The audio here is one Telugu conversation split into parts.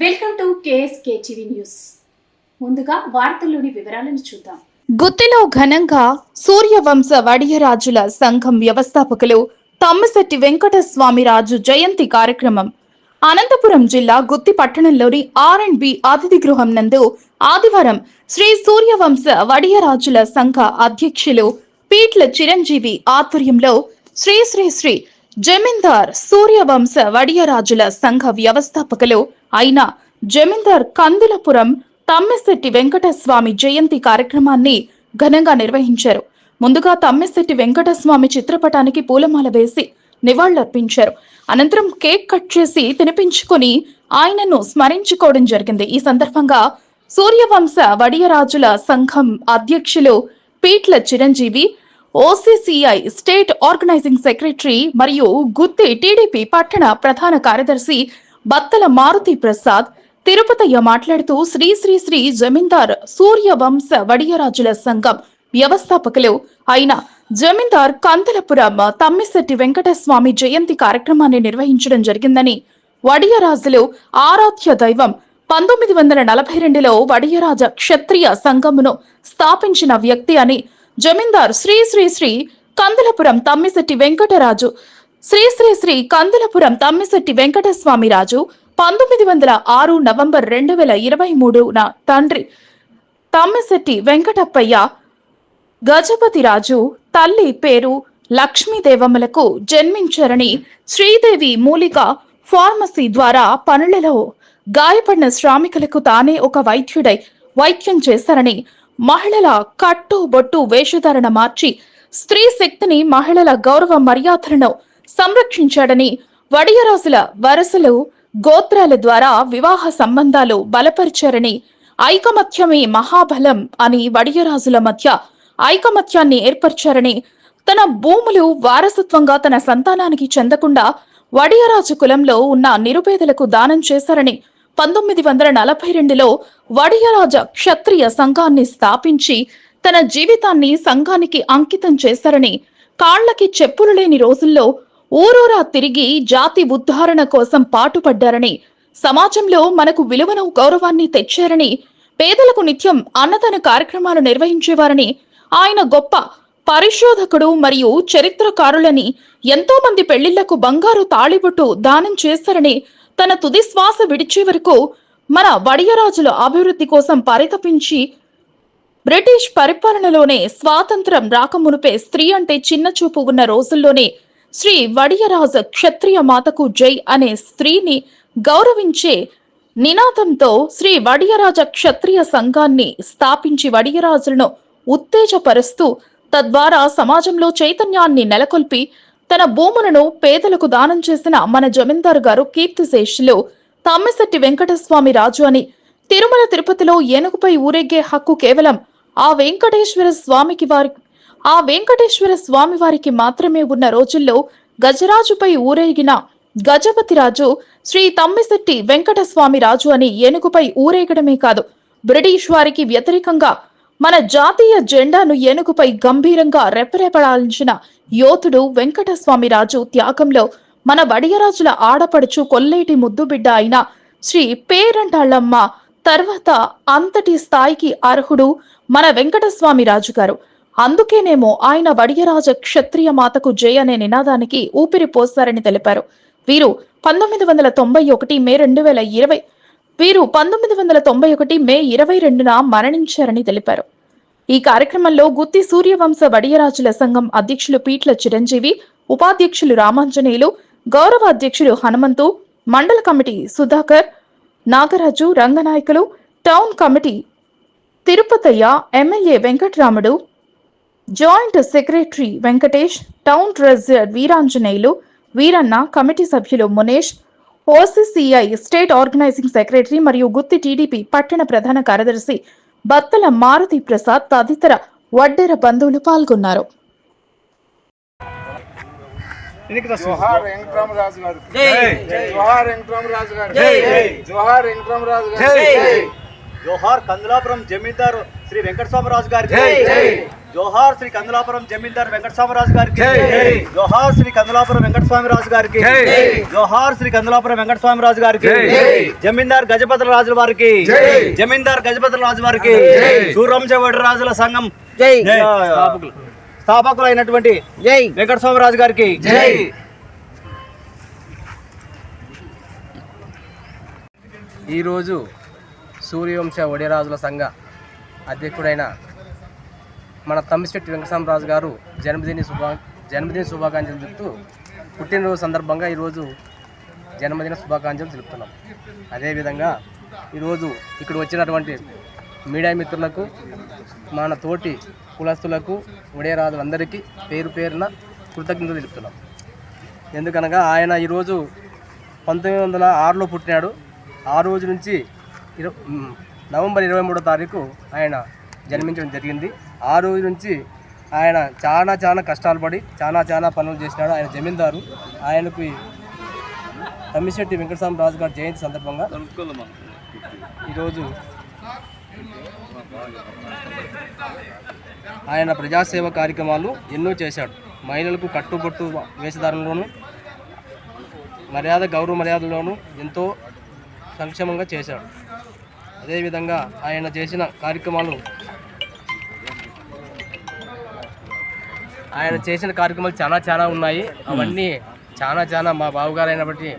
Welcome to KSK TV news. ముందుగా వార్తల్లోని వివరాలను చూద్దాం. గుత్తిలో ఘనంగా సూర్యవంశ వడియరాజుల సంఘం వ్యవస్థాపకులు తమ్మశెట్టి వెంకటస్వామి రాజు జయంతి కార్యక్రమం. అనంతపురం జిల్లా గుత్తి పట్టణంలోని ఆర్ అండ్ బి అతిథి గృహం నందు ఆదివారం శ్రీ సూర్యవంశ వడియరాజుల సంఘ అధ్యక్షులు పీట్ల చిరంజీవి ఆధ్వర్యంలో శ్రీ శ్రీ శ్రీ జమీందార్ సూర్యవంశ వడియరాజుల సంఘ వ్యవస్థాపకులు అయిన జమీందార్ కందులపురం తమ్మిశెట్టి వెంకటస్వామి జయంతి కార్యక్రమాన్ని ఘనంగా నిర్వహించారు. ముందుగా తమ్మిశెట్టి వెంకటస్వామి చిత్రపటానికి పూలమాల వేసి నివాళులర్పించారు. అనంతరం కేక్ కట్ చేసి తినిపించుకొని ఆయనను స్మరించుకోవడం జరిగింది. ఈ సందర్భంగా సూర్యవంశ వడియరాజుల సంఘం అధ్యక్షులు Peetla Chiranjeevi OCCI state organising secretary మరియు గుత్తి టీడీపీ పట్టణ ప్రధాన కార్యదర్శి బత్తల మారుతి ప్రసాద్ తిరుపతయ్య మాట్లాడుతూ శ్రీ శ్రీ శ్రీ జమీందార్ సూర్యవంశ వడియరాజుల సంఘం వ్యవస్థాపకులు అయిన జమీందార్ కందలపురం తమ్మిశెట్టి వెంకటస్వామి జయంతి కార్యక్రమాన్ని నిర్వహించడం జరిగిందని వడియరాజులు ఆరాధ్య దైవం పంతొమ్మిది వందల నలభై రెండులో వడియరాజ క్షత్రియ సంఘమును స్థాపించిన వ్యక్తి అని జమీందార్ శ్రీ శ్రీ శ్రీ కందలపురం తమ్మిశెట్టి వెంకటరాజు. శ్రీ శ్రీ శ్రీ కందులపురం తమ్మిశెట్టి వెంకటస్వామి రాజు పంతొమ్మిది వందల ఆరు నవంబర్ రెండు వేల ఇరవై మూడున తండ్రి. తమ్మిశెట్టి వెంకటప్పయ్య గజపతి రాజు తల్లి పేరు లక్ష్మీదేవమ్మలకు జన్మించారని శ్రీదేవి మూలిక ఫార్మసీ ద్వారా పనులలో గాయపడిన శ్రామికులకు తానే ఒక వైద్యుడై వైద్యం చేశారని మహిళల కట్టు బొట్టు వేషధారణ మార్చి స్త్రీ శక్తిని మహిళల గౌరవ మర్యాదలను సంరక్షించాడని వడియరాజుల వరసలు గోత్రాల ద్వారా వివాహ సంబంధాలు బలపరిచారని ఐకమత్యమే మహాబలం అని వడియరాజుల మధ్య ఐకమత్యాన్ని ఏర్పరిచారని తన భూములు వారసత్వంగా తన సంతానానికి చెందకుండా వడియరాజు కులంలో ఉన్న నిరుపేదలకు దానం చేశారని పంతొమ్మిది వందల నలభై రెండులో వడియరాజ క్షత్రియ సంఘాన్ని స్థాపించి తన జీవితాన్ని సంఘానికి అంకితం చేశారని కాళ్ళకి చెప్పులు లేని రోజుల్లో ఊరూరా తిరిగి జాతి ఉద్ధారణ కోసం పాటుపడ్డారని సమాజంలో మనకు విలువను గౌరవాన్ని తెచ్చారని పేదలకు నిత్యం అన్నదాన కార్యక్రమాలు నిర్వహించేవారని ఆయన గొప్ప పరిశోధకుడు మరియు చరిత్రకారులని ఎంతో మంది పెళ్ళిళ్ళకు బంగారు తాళిబొట్టు దానం చేశారని తన తుది శ్వాస విడిచే వరకు మన వడియరాజుల అభివృద్ధి కోసం పరితపించి బ్రిటిష్ పరిపాలనలోనే స్వాతంత్రం రాకమునుపే స్త్రీ అంటే చిన్న చూపు ఉన్న రోజుల్లోనే శ్రీ వడియరాజ క్షత్రియ మాతకు జై అనే స్త్రీని గౌరవించే నినాదంతో శ్రీ వడియరాజ క్షత్రియ సంఘాన్ని స్థాపించి వడియరాజులను ఉత్తేజపరుస్తూ తద్వారా సమాజంలో చైతన్యాన్ని నెలకొల్పి తన భూములను పేదలకు దానం చేసిన మన జమీందారు గారు కీర్తిశేషులు తమ్మిశెట్టి వెంకటస్వామి రాజు అని తిరుమల తిరుపతిలో ఏనుగుపై ఊరేగే హక్కు కేవలం ఆ వెంకటేశ్వర స్వామికి వారి ఆ వెంకటేశ్వర స్వామి వారికి మాత్రమే ఉన్న రోజుల్లో గజరాజుపై ఊరేగిన గజపతి రాజు శ్రీ తమ్మిశెట్టి వెంకటస్వామి రాజు అని ఏనుగుపై ఊరేగడమే కాదు బ్రిటిష్ వారికి వ్యతిరేకంగా మన జాతీయ జెండాను ఏనుగుపై గంభీరంగా రెపరెపడాల్చిన యోధుడు వెంకటస్వామి రాజు త్యాగంలో మన వడియరాజుల ఆడపడుచు కొల్లేటి ముద్దుబిడ్డ అయిన శ్రీ పేరంటాళ్ళమ్మ తర్వాత అంతటి స్థాయికి అర్హుడు మన వెంకటస్వామి రాజు గారు అందుకేనేమో ఆయన వడియరాజ క్షత్రియ మాతకు జయ అనే నినాదానికి ఊపిరి పోస్తారని తెలిపారు. వీరు పంతొమ్మిది వందల తొంభై ఒకటి మే రెండు వేల ఇరవై వీరు పంతొమ్మిది వందల తొంభై ఒకటి మే ఇరవై రెండున మరణించారని తెలిపారు. ఈ కార్యక్రమంలో గుత్తి సూర్యవంశ వడియరాజుల సంఘం అధ్యక్షులు పీట్ల చిరంజీవి ఉపాధ్యక్షులు రామాంజనేయులు గౌరవ అధ్యక్షులు హనుమంతు మండల committee Sudhakar Nagaraju Ranganayakulu town committee Tirupatayya MLA Venkataramudu joint secretary Venkatesh town treasurer Veeranjaneyulu Veeranna committee సభ్యులు Munesh OCCI state organising secretary మరియు గుత్తి టీడీపీ పట్టణ ప్రధాన కార్యదర్శి బత్తల మారుతి ప్రసాద్ తదితర వడ్డెర బంధువులు పాల్గొన్నారు. జోహార్ వెంకటరామరాజు గారు. జై. జోహార్ వెంకటరామరాజు గారు. జై. జోహార్ వెంకటరామరాజు జై. గారు జోహార్ కందులాపురం జమీందారు శ్రీ వెంకటస్వామరాజు గారికి. జై. జోహార్ శ్రీ కందులాపురం జమీందార్ వెంకటస్వామిరాజు గారికి. జోహార్ శ్రీ కందులాపురం వెంకటస్వామిరాజు గారికి. జోహార్ శ్రీ కందులాపురం వెంకటస్వామిరాజు గారికి. జమీందార్ గజపతుల రాజుల వారికి. జమీందార్ గజపతుల రాజు వారికి. సూరంశవడి రాజుల సంఘం. జై. స్థాపకులు స్థాపకులు. అయినటువంటి జై. వెంకటస్వామిరాజు గారికి. జై. ఈరోజు సూర్యవంశ ఒడియరాజుల సంఘ అధ్యక్షుడైన మన తమ్మిశెట్టి వెంకటరామరాజు గారు జన్మదిన శుభా జన్మదిన శుభాకాంక్షలు తెలుపుతూ పుట్టినరోజు సందర్భంగా ఈరోజు జన్మదిన శుభాకాంక్షలు తెలుపుతున్నాం. అదేవిధంగా ఈరోజు ఇక్కడ వచ్చినటువంటి మీడియా మిత్రులకు మన తోటి కులస్తులకు అందరికీ పేరు పేరున కృతజ్ఞతలు తెలుపుతున్నాం. ఎందుకనగా ఆయన ఈరోజు పంతొమ్మిది వందల ఆరులో పుట్టినాడు. ఆ రోజు నుంచి ఇరవై నవంబర్ ఇరవై మూడో తారీఖు ఆయన జన్మించడం జరిగింది. ఆ రోజు నుంచి ఆయన చాలా చాలా కష్టాలు పడి చాలా చాలా పనులు చేసినాడు. ఆయన జమీందారు. ఆయనకు తమ్మిశెట్టి వెంకటస్వామి రాజు గారి జయంతి సందర్భంగా ఈరోజు ఆయన ప్రజాసేవ కార్యక్రమాలు ఎన్నో చేశాడు. మహిళలకు కట్టుబొట్టు వేషధారణలోనూ మర్యాద గౌరవ మర్యాదలోనూ ఎంతో సంక్షేమంగా చేశాడు. అదేవిధంగా ఆయన చేసిన కార్యక్రమాలు ఆయన చేసిన కార్యక్రమాలు చాలా చాలా ఉన్నాయి. అవన్నీ చాలా చాలా మా బావగారు అయినప్పటి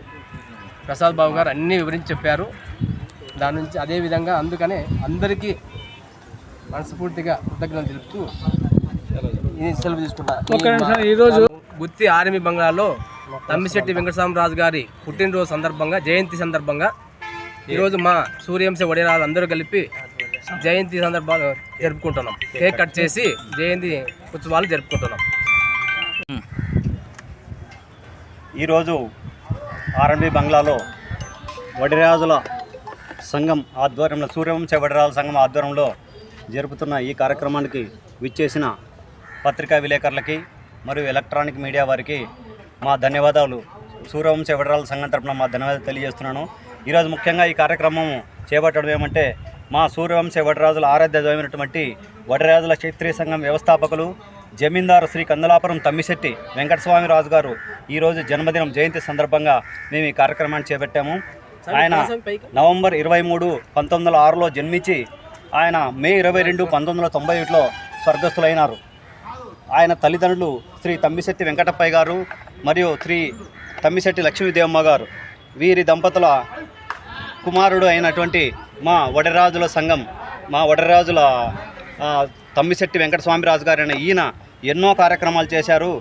ప్రసాద్ బాబు గారు అన్నీ వివరించి చెప్పారు. దాని నుంచి అదేవిధంగా అందుకనే అందరికీ మనస్ఫూర్తిగా కృతజ్ఞతలు తెలుపుతూ సెలవు తీసుకుంటా ఈరోజు గుత్తి ఆర్మీ బంగ్లాలో తమ్మిశెట్టి వెంకటస్వామరాజు గారి పుట్టినరోజు సందర్భంగా జయంతి సందర్భంగా ఈరోజు మా సూర్యంశ వడిరాలు అందరూ కలిపి జయంతి సందర్భాలు జరుపుకుంటున్నాం. కేక్ కట్ చేసి జయంతి ఉత్సవాలు జరుపుకుంటున్నాం. ఈరోజు ఆర్ఎండ్బి బంగ్లాలో వడిరాజుల సంఘం ఆధ్వర్యంలో సూర్యవంశ వడిరాజుల సంఘం ఆధ్వర్యంలో జరుపుతున్న ఈ కార్యక్రమానికి విచ్చేసిన పత్రికా విలేకరులకి మరియు ఎలక్ట్రానిక్ మీడియా వారికి మా ధన్యవాదాలు. సూర్యవంశ వడిరాజుల సంఘం తరపున మా ధన్యవాదాలు తెలియజేస్తున్నాను. ఈరోజు ముఖ్యంగా ఈ కార్యక్రమం చేపట్టడం ఏమంటే మా సూర్యవంశ వడిరాజుల ఆరాధ్య దైవమైనటువంటి వడిరాజుల క్షత్రియ సంఘం వ్యవస్థాపకులు జమీందారు శ్రీ కందలాపురం తమ్మిశెట్టి వెంకటస్వామి రాజు గారు ఈరోజు జన్మదినం జయంతి సందర్భంగా మేము ఈ కార్యక్రమాన్ని చేపట్టాము. ఆయన నవంబర్ ఇరవై మూడు పంతొమ్మిది వందల ఆరులో జన్మించి ఆయన మే ఇరవై రెండు పంతొమ్మిది వందల తొంభై ఒకటిలో స్వర్గస్థులైనారు. ఆయన తల్లిదండ్రులు శ్రీ తమ్మిశెట్టి వెంకటప్పయ్య గారు మరియు శ్రీ తమ్మిశెట్టి లక్ష్మీదేవమ్మ గారు. వీరి దంపతుల కుమారుడు అయినటువంటి మా వడరాజుల సంఘం మా వడరాజుల తమ్మిశెట్టి వెంకటస్వామిరాజు గారు గారైన ఈయన ఎన్నో కార్యక్రమాలు చేశారు.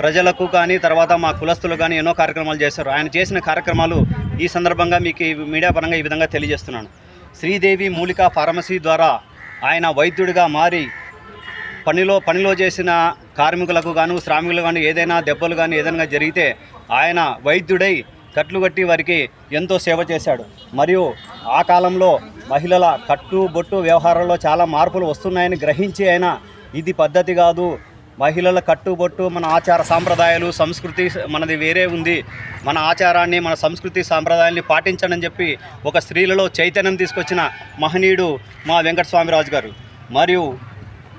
ప్రజలకు కానీ తర్వాత మా కులస్తులు కానీ ఎన్నో కార్యక్రమాలు చేశారు. ఆయన చేసిన కార్యక్రమాలు ఈ సందర్భంగా మీకు మీడియా పరంగా ఈ విధంగా తెలియజేస్తున్నాను. శ్రీదేవి మూలికా ఫార్మసీ ద్వారా ఆయన వైద్యుడిగా మారి పనిలో పనిలో చేసిన కార్మికులకు గాను శ్రామికులు కానీ ఏదైనా దెబ్బలు కానీ ఏదైనా జరిగితే ఆయన వైద్యుడై కట్లు కట్టి వారికి ఎంతో సేవ చేశాడు. మరియు ఆ కాలంలో మహిళల కట్టు బొట్టు వ్యవహారంలో చాలా మార్పులు వస్తున్నాయని గ్రహించి ఆయన ఇది పద్ధతి కాదు. మహిళల కట్టుబొట్టు మన ఆచార సాంప్రదాయాలు సంస్కృతి మనది వేరే ఉంది. మన ఆచారాన్ని మన సంస్కృతి సాంప్రదాయాన్ని పాటించడం అని చెప్పి ఒక స్త్రీలలో చైతన్యం తీసుకొచ్చిన మహనీయుడు మా వెంకటస్వామిరాజు గారు. మరియు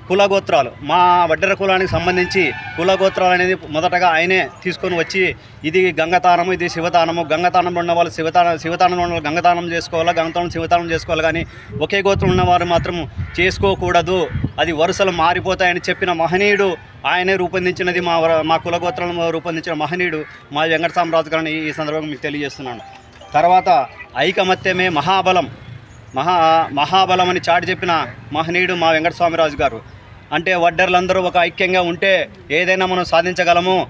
కులగోత్రాలు. మా వడ్డెర కులానికి సంబంధించి కులగోత్రాలు అనేది మొదటగా ఆయనే తీసుకొని వచ్చి ఇది గంగతానము ఇది శివతానము గంగతానంలో ఉన్న వాళ్ళు శివతాన శివతానంలో ఉన్న వాళ్ళు గంగతానం చేసుకోవాలా గంగతానం శివతానం చేసుకోవాలి కానీ ఒకే గోత్రం ఉన్నవారు మాత్రం చేసుకోకూడదు. అది వరుసలు మారిపోతాయని చెప్పిన మహనీయుడు ఆయనే రూపొందించినది మా మా కులగోత్రాలను రూపొందించిన మహనీయుడు మా వెంకట సామ్రాజు గారిని ఈ సందర్భంగా మీకు తెలియజేస్తున్నాను. తర్వాత ఐకమత్యమే మహాబలం. మహా మహాబలం అని చాటి చెప్పిన మహనీయుడు మా వెంకటస్వామిరాజు గారు అంటే వడ్డర్లందరూ ఒక ఐక్యంగా ఉంటే ఏదైనా మనం సాధించగలము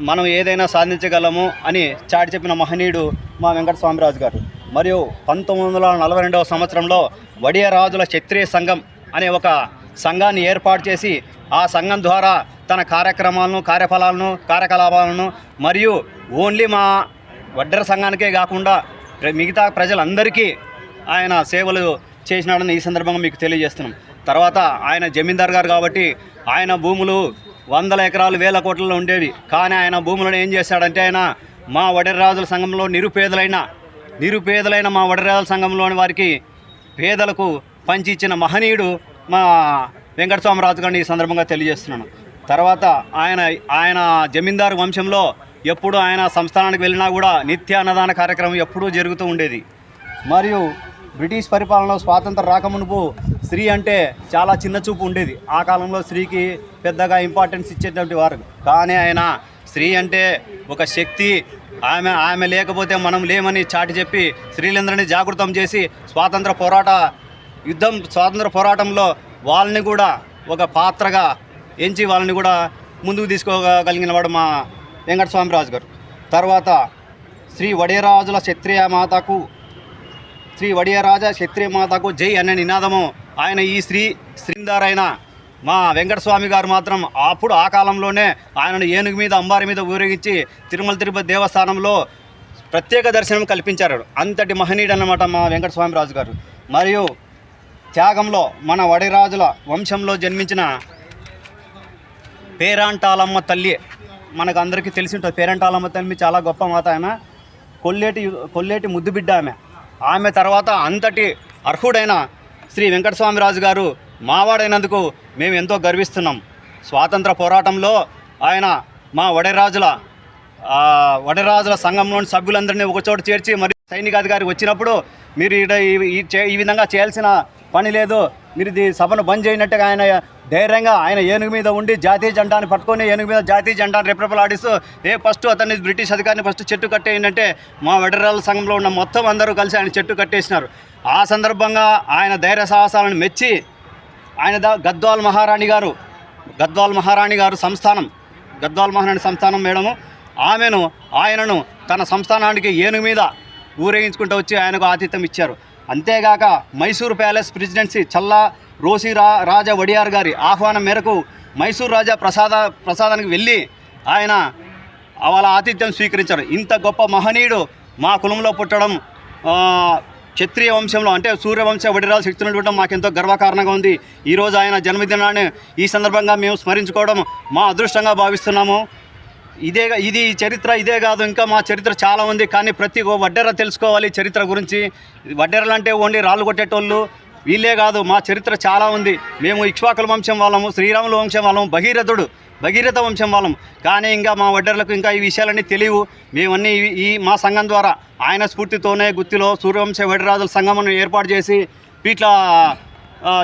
మనం ఏదైనా సాధించగలము అని చాటి చెప్పిన మహనీయుడు మా వెంకటస్వామిరాజు గారు. మరియు పంతొమ్మిది వందల నలభై రెండవ సంవత్సరంలో వడియ రాజుల క్షత్రియ సంఘం అనే ఒక సంఘాన్ని ఏర్పాటు చేసి ఆ సంఘం ద్వారా తన కార్యక్రమాలను కార్యఫలాలను కార్యకలాపాలను మరియు ఓన్లీ మా వడ్డర సంఘానికే కాకుండా మిగతా ప్రజలందరికీ ఆయన సేవలు చేసినాడని ఈ సందర్భంగా మీకు తెలియజేస్తున్నాం. తర్వాత ఆయన జమీందార్ గారు కాబట్టి ఆయన భూములు వందల ఎకరాలు వేల కోట్లలో ఉండేవి. కానీ ఆయన భూములను ఏం చేశాడంటే ఆయన మా వడరాజుల సంఘంలో నిరుపేదలైన నిరుపేదలైన మా వడరాజుల సంఘంలోని వారికి పేదలకు పంచి ఇచ్చిన మహనీయుడు మా వెంకటస్వామరాజు గారిని ఈ సందర్భంగా తెలియజేస్తున్నాను. తర్వాత ఆయన ఆయన జమీందారు వంశంలో ఎప్పుడు ఆయన సంస్థానానికి వెళ్ళినా కూడా నిత్య అన్నదాన కార్యక్రమం ఎప్పుడూ జరుగుతూ ఉండేది. మరియు బ్రిటిష్ పరిపాలనలో స్వాతంత్ర రాకమునుపు స్త్రీ అంటే చాలా చిన్న చూపు ఉండేది. ఆ కాలంలో స్త్రీకి పెద్దగా ఇంపార్టెన్స్ ఇచ్చేటువంటి వారు. కానీ ఆయన స్త్రీ అంటే ఒక శక్తి. ఆమె ఆమె లేకపోతే మనం లేమని చాటి చెప్పి స్త్రీలందరినీ జాగృతం చేసి స్వాతంత్ర పోరాట యుద్ధం స్వాతంత్ర పోరాటంలో వాళ్ళని కూడా ఒక పాత్రగా ఎంచి వాళ్ళని కూడా ముందుకు తీసుకోగలిగిన వాడు మా వెంకటస్వామిరాజు గారు. తర్వాత శ్రీ వడియరాజుల క్షత్రియ మాతకు శ్రీ వడియరాజ క్షత్రియ మాతకు జై అనే నినాదము. ఆయన ఈ శ్రీ శ్రీందారైన మా వెంకటస్వామి గారు మాత్రం అప్పుడు ఆ కాలంలోనే ఆయనను ఏనుగు మీద అంబారి మీద ఊరేగించి తిరుమల తిరుపతి దేవస్థానంలో ప్రత్యేక దర్శనం కల్పించారు. అంతటి మహనీయుడు అన్నమాట మా వెంకటస్వామి రాజు గారు మరియు త్యాగంలో మన వడిరాజుల వంశంలో జన్మించిన పేరాంటాలమ్మ తల్లి మనకు అందరికీ తెలిసి ఉంటుంది. పేరంటాలమ్మ తల్లి చాలా గొప్ప మాత ఆమె. కొల్లేటి కొల్లేటి ముద్దు బిడ్డ ఆమె. ఆమె తర్వాత అంతటి అర్హుడైన శ్రీ వెంకటస్వామిరాజు గారు మావాడైనందుకు మేము ఎంతో గర్విస్తున్నాం. స్వాతంత్ర పోరాటంలో ఆయన మా వడరాజుల వడరాజుల సంఘంలోని సభ్యులందరినీ ఒకచోట చేర్చి మరి సైనికాధికారి వచ్చినప్పుడు మీరు ఈ విధంగా చేయాల్సిన పని లేదు. మీరు సభను బంద్ చేయనట్టుగా ఆయన ధైర్యంగా ఆయన ఏనుగు మీద ఉండి జాతీయ జెండాను పట్టుకొని ఏనుగు మీద జాతీయ జెండాను రెప్రపలాడిస్తూ ఏ ఫస్ట్ అతన్ని బ్రిటిష్ అధికారిని ఫస్ట్ చెట్టు కట్టేయంటే మా వడరాల సంఘంలో ఉన్న మొత్తం అందరూ కలిసి ఆయన చెట్టు కట్టేసినారు. ఆ సందర్భంగా ఆయన ధైర్య సాహసాలను మెచ్చి ఆయన గద్వాల్ మహారాణి గారు గద్వాల్ మహారాణి గారు సంస్థానం గద్వాల్ మహారాణి సంస్థానం మేడము ఆమెను ఆయనను తన సంస్థానానికి ఏనుగు మీద ఊరేగించుకుంటూ వచ్చి ఆయనకు ఆతిథ్యం ఇచ్చారు. అంతేగాక మైసూరు ప్యాలెస్ ప్రెసిడెన్సీ చల్లా రోసి రా రాజా వడియార్ గారి ఆహ్వానం మేరకు మైసూరు రాజా ప్రసాద ప్రసాదానికి వెళ్ళి ఆయన వాళ్ళ ఆతిథ్యం స్వీకరించారు. ఇంత గొప్ప మహనీయుడు మా కులంలో పుట్టడం క్షత్రియ వంశంలో అంటే సూర్యవంశ వడిరాలు శక్తులు ఉండడం మాకెంతో గర్వకారణంగా ఉంది. ఈరోజు ఆయన జన్మదినాన్ని ఈ సందర్భంగా మేము స్మరించుకోవడం మా అదృష్టంగా భావిస్తున్నాము. ఇదే ఇది చరిత్ర ఇదే కాదు. ఇంకా మా చరిత్ర చాలా ఉంది. కానీ ప్రతి వడ్డెర తెలుసుకోవాలి చరిత్ర గురించి. వడ్డెరలు అంటే ఓన్లీ రాళ్ళు కొట్టేటోళ్ళు. వీళ్ళే కాదు మా చరిత్ర చాలా ఉంది. మేము ఇక్ష్వాకుల వంశం వాళ్ళము శ్రీరాముల వంశం వాళ్ళము భగీరథుడు భగీరథ వంశం వాళ్ళం. కానీ ఇంకా మా వడ్డర్లకు ఇంకా ఈ విషయాలన్నీ తెలియవు. మేమన్నీ ఈ- మా సంఘం ద్వారా ఆయన స్ఫూర్తితోనే గుత్తిలో సూర్యవంశ వడ్డరాజుల సంఘమును ఏర్పాటు చేసి వీటిలో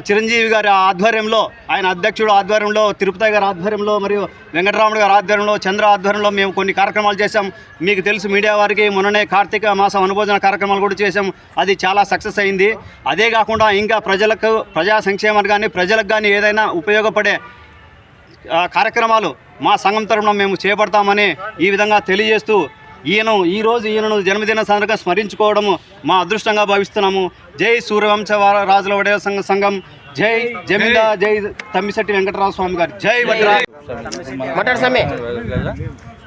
చిరంజీవి గారి ఆధ్వర్యంలో ఆయన అధ్యక్షుడు ఆధ్వర్యంలో తిరుపతి గారి ఆధ్వర్యంలో మరియు వెంకటరాముడు గారి ఆధ్వర్యంలో చంద్ర ఆధ్వర్యంలో మేము కొన్ని కార్యక్రమాలు చేశాం. మీకు తెలుసు మీడియా వారికి మొన్ననే కార్తీక మాసం అనుభోజన కార్యక్రమాలు కూడా చేశాం. అది చాలా సక్సెస్ అయింది. అదే కాకుండా ఇంకా ప్రజలకు ప్రజా సంక్షేమానికి కానీ ప్రజలకు కానీ ఏదైనా ఉపయోగపడే కార్యక్రమాలు మా సంఘం తరఫున మేము చేపడతామని ఈ విధంగా తెలియజేస్తూ ఈయన ఈరోజు ఈయనను జన్మదిన సందర్భంగా స్మరించుకోవడము మా అదృష్టంగా భావిస్తున్నాము. జై సూర్యవంశ రాజుల వడే సంఘ సంఘం. జై జమీందా జై. తమ్మిశెట్టి వెంకటరావు స్వామి గారు. జై వడ్రా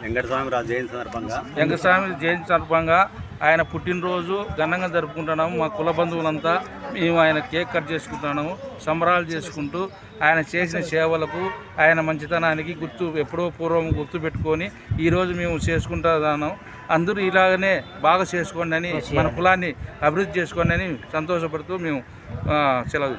వెంకటస్వామి రాజు జయంతి సందర్భంగా. వెంకటస్వామి జయంతి సందర్భంగా ఆయన పుట్టినరోజు ఘనంగా జరుపుకుంటున్నాము. మా కుల బంధువులంతా మేము ఆయన కేక్ కట్ చేసుకుంటున్నాము సంబరాలు చేసుకుంటూ ఆయన చేసిన సేవలకు ఆయన మంచితనానికి గుర్తు ఎప్పుడో పూర్వం గుర్తు పెట్టుకొని ఈరోజు మేము చేసుకుంటున్నాము. అందరూ ఇలాగనే బాగా చేసుకోండి అని మన కులాన్ని అభివృద్ధి చేసుకోండి అని సంతోషపడుతూ మేము సెలవు